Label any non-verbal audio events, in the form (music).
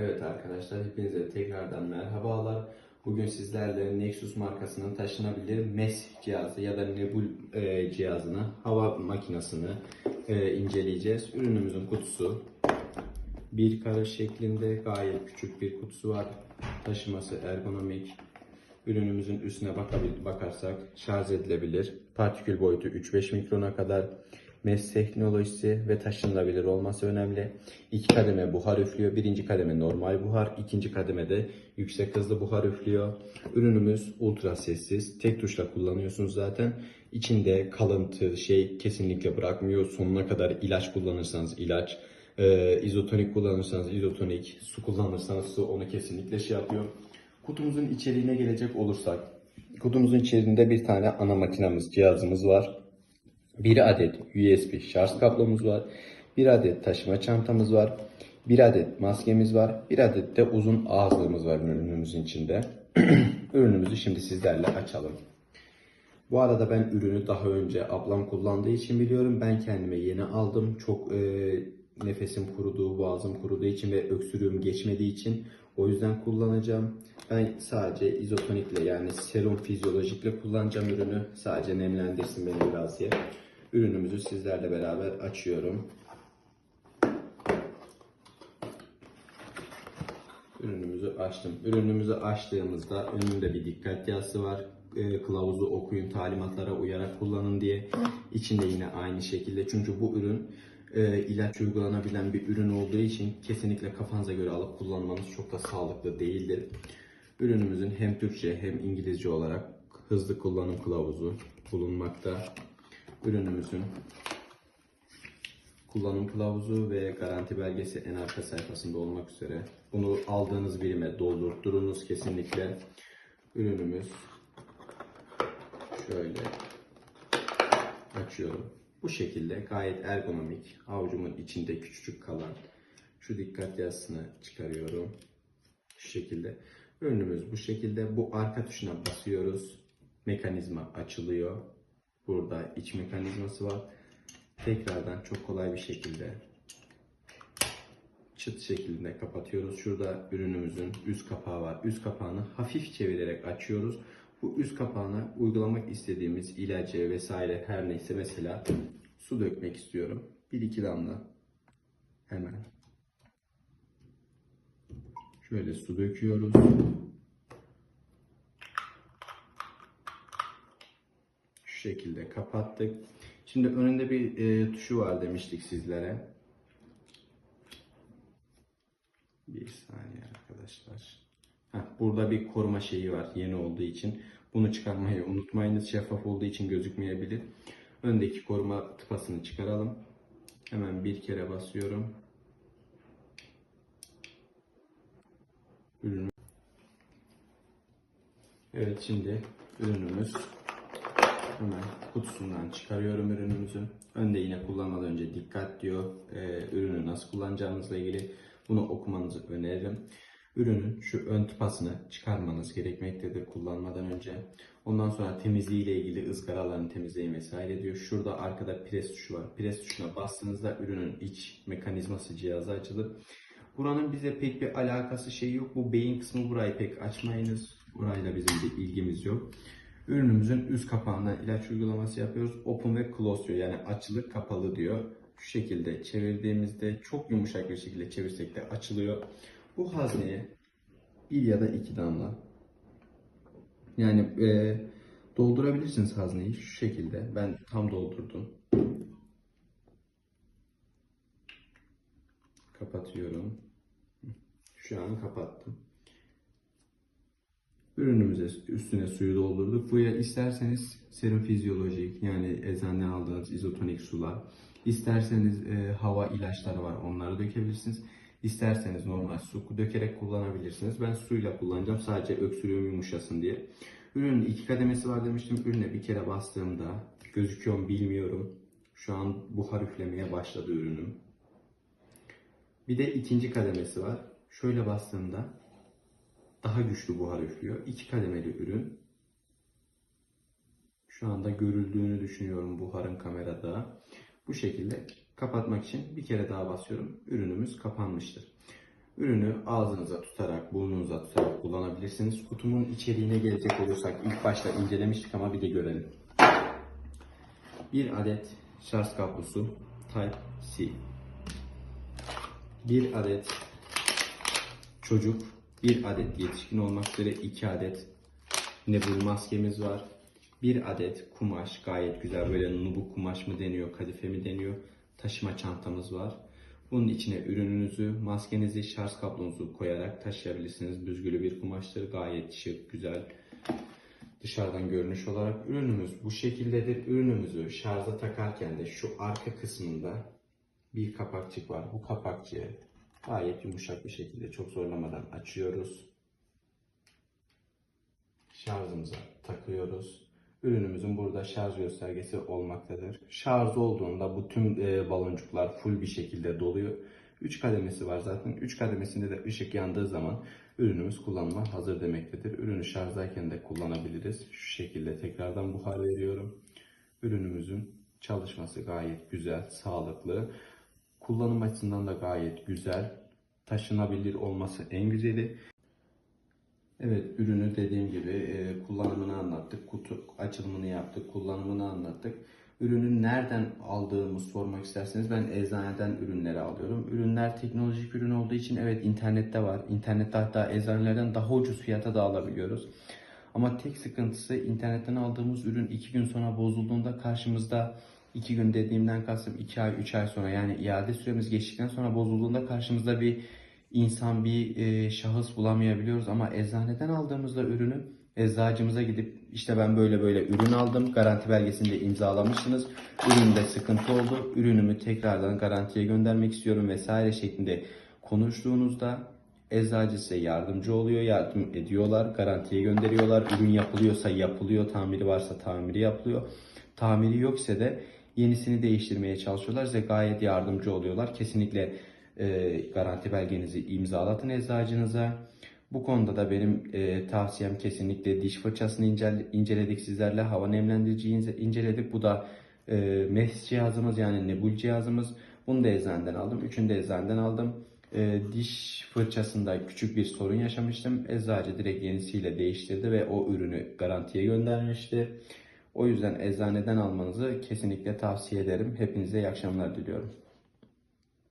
Evet arkadaşlar hepinize tekrardan merhabalar. Bugün sizlerle Nexus markasının taşınabilir MES cihazı ya da Nebul e, cihazını, hava makinesini e, inceleyeceğiz. Ürünümüzün kutusu bir karış şeklinde gayet küçük bir kutusu var. Taşıması ergonomik. Ürünümüzün üstüne bakabil- bakarsak şarj edilebilir. Partikül boyutu 3-5 mikrona kadar. MES teknolojisi ve taşınabilir olması önemli. İki kademe buhar üflüyor. Birinci kademe normal buhar, ikinci kademede yüksek hızlı buhar üflüyor. Ürünümüz ultra sessiz. Tek tuşla kullanıyorsunuz zaten. İçinde kalıntı şey kesinlikle bırakmıyor. Sonuna kadar ilaç kullanırsanız ilaç, e, izotonik kullanırsanız izotonik, su kullanırsanız su onu kesinlikle şey yapıyor. Kutumuzun içeriğine gelecek olursak, kutumuzun içerisinde bir tane ana makinamız, cihazımız var. Bir adet USB şarj kablomuz var. Bir adet taşıma çantamız var. Bir adet maskemiz var. Bir adet de uzun ağızlığımız var ürünümüzün içinde. (clears throat) Ürünümüzü şimdi sizlerle açalım. Bu arada ben ürünü daha önce ablam kullandığı için biliyorum. Ben kendime yeni aldım. Çok e, nefesim kuruduğu, boğazım kuruduğu için ve öksürüğüm geçmediği için o yüzden kullanacağım. Ben sadece izotonikle yani serum fizyolojikle kullanacağım ürünü. Sadece nemlendirsin beni biraz diye. Ürünümüzü sizlerle beraber açıyorum. Ürünümüzü açtım. Ürünümüzü açtığımızda önünde bir dikkat yazısı var. E, kılavuzu okuyun, talimatlara uyarak kullanın diye. İçinde yine aynı şekilde. Çünkü bu ürün e, ilaç uygulanabilen bir ürün olduğu için kesinlikle kafanıza göre alıp kullanmanız çok da sağlıklı değildir. Ürünümüzün hem Türkçe hem İngilizce olarak hızlı kullanım kılavuzu bulunmakta. Ürünümüzün kullanım kılavuzu ve garanti belgesi en arka sayfasında olmak üzere. Bunu aldığınız birime doldurturunuz kesinlikle. Ürünümüz şöyle açıyorum. Bu şekilde gayet ergonomik. Avucumun içinde küçücük kalan şu dikkat yazısını çıkarıyorum. Şu şekilde. Ürünümüz bu şekilde. Bu arka tuşuna basıyoruz. Mekanizma açılıyor. Burada iç mekanizması var. Tekrardan çok kolay bir şekilde çıt şeklinde kapatıyoruz. Şurada ürünümüzün üst kapağı var. Üst kapağını hafif çevirerek açıyoruz. Bu üst kapağına uygulamak istediğimiz ilacı vesaire her neyse mesela su dökmek istiyorum. Bir iki damla hemen şöyle su döküyoruz. Şekilde kapattık. Şimdi önünde bir e, tuşu var demiştik sizlere. Bir saniye arkadaşlar. Heh, burada bir koruma şeyi var yeni olduğu için. Bunu çıkarmayı unutmayınız. Şeffaf olduğu için gözükmeyebilir. Öndeki koruma tıpasını çıkaralım. Hemen bir kere basıyorum. Ürünü. Evet şimdi ürünümüz kutusundan çıkarıyorum ürünümüzü. Önde yine kullanmadan önce dikkat diyor. Ee, ürünü nasıl kullanacağınızla ilgili bunu okumanızı öneririm. Ürünün şu ön tıpasını çıkarmanız gerekmektedir kullanmadan önce. Ondan sonra temizliği ile ilgili ızgaralarını temizleyin vesaire diyor. Şurada arkada pres tuşu var. Pres tuşuna bastığınızda ürünün iç mekanizması cihazı açılır. Buranın bize pek bir alakası şey yok. Bu beyin kısmı burayı pek açmayınız. Burayla bizim bir ilgimiz yok. Ürünümüzün üst kapağına ilaç uygulaması yapıyoruz. Open ve close diyor. Yani açılı kapalı diyor. Şu şekilde çevirdiğimizde çok yumuşak bir şekilde çevirsek de açılıyor. Bu hazneye bir ya da iki damla yani e, doldurabilirsiniz hazneyi şu şekilde. Ben tam doldurdum. Kapatıyorum. Şu an kapattım. Ürünümüze üstüne suyu doldurduk. Buraya isterseniz serum fizyolojik yani eczaneden aldığınız izotonik sular, isterseniz e, hava ilaçları var onları dökebilirsiniz. İsterseniz normal su dökerek kullanabilirsiniz. Ben suyla kullanacağım sadece öksürüğüm yumuşasın diye. Ürünün iki kademesi var demiştim. Ürüne bir kere bastığımda gözüküyor mu bilmiyorum. Şu an buhar üflemeye başladı ürünüm. Bir de ikinci kademesi var. Şöyle bastığımda daha güçlü buhar üflüyor. İki kademeli ürün. Şu anda görüldüğünü düşünüyorum buharın kamerada. Bu şekilde kapatmak için bir kere daha basıyorum. Ürünümüz kapanmıştır. Ürünü ağzınıza tutarak, burnunuza tutarak kullanabilirsiniz. Kutumun içeriğine gelecek olursak ilk başta incelemiştik ama bir de görelim. Bir adet şarj kablosu Type-C. Bir adet çocuk, bir adet yetişkin olmak üzere iki adet nebul maskemiz var. Bir adet kumaş gayet güzel böyle nubu kumaş mı deniyor, kadife mi deniyor taşıma çantamız var. Bunun içine ürününüzü, maskenizi, şarj kablonuzu koyarak taşıyabilirsiniz. Büzgülü bir kumaştır. Gayet şık, güzel. Dışarıdan görünüş olarak ürünümüz bu şekildedir. Ürünümüzü şarja takarken de şu arka kısmında bir kapakçık var. Bu kapakçığı gayet yumuşak bir şekilde çok zorlamadan açıyoruz. Şarjımıza takıyoruz. Ürünümüzün burada şarj göstergesi olmaktadır. Şarj olduğunda bu tüm e, baloncuklar full bir şekilde doluyor. 3 kademesi var zaten. 3 kademesinde de ışık yandığı zaman ürünümüz kullanıma hazır demektedir. Ürünü şarjdayken de kullanabiliriz. Şu şekilde tekrardan buhar veriyorum. Ürünümüzün çalışması gayet güzel, sağlıklı. Kullanım açısından da gayet güzel. Taşınabilir olması en güzeli. Evet, ürünü dediğim gibi e, kullanımını anlattık, kutu açılımını yaptık, kullanımını anlattık. Ürünü nereden aldığımı sormak isterseniz ben eczaneden ürünleri alıyorum. Ürünler teknolojik ürün olduğu için evet internette var. İnternette hatta eczanelerden daha ucuz fiyata da alabiliyoruz. Ama tek sıkıntısı internetten aldığımız ürün 2 gün sonra bozulduğunda karşımızda 2 gün dediğimden kastım 2 ay 3 ay sonra yani iade süremiz geçtikten sonra bozulduğunda karşımızda bir insan bir e, şahıs bulamayabiliyoruz. Ama eczaneden aldığımızda ürünü eczacımıza gidip işte ben böyle böyle ürün aldım garanti belgesini de imzalamışsınız üründe sıkıntı oldu ürünümü tekrardan garantiye göndermek istiyorum vesaire şeklinde konuştuğunuzda eczacı size yardımcı oluyor yardım ediyorlar garantiye gönderiyorlar. Ürün yapılıyorsa yapılıyor tamiri varsa tamiri yapılıyor. Tamiri yoksa de yenisini değiştirmeye çalışıyorlar size gayet yardımcı oluyorlar kesinlikle e, garanti belgenizi imzalatın eczacınıza. Bu konuda da benim e, tavsiyem kesinlikle diş fırçasını incel, inceledik sizlerle. Hava nemlendiriciyi ince- inceledik. Bu da e, MES cihazımız yani Nebul cihazımız. Bunu da eczaneden aldım. Üçünü de eczaneden aldım. E, diş fırçasında küçük bir sorun yaşamıştım. Eczacı direkt yenisiyle değiştirdi ve o ürünü garantiye göndermişti. O yüzden eczaneden almanızı kesinlikle tavsiye ederim. Hepinize iyi akşamlar diliyorum.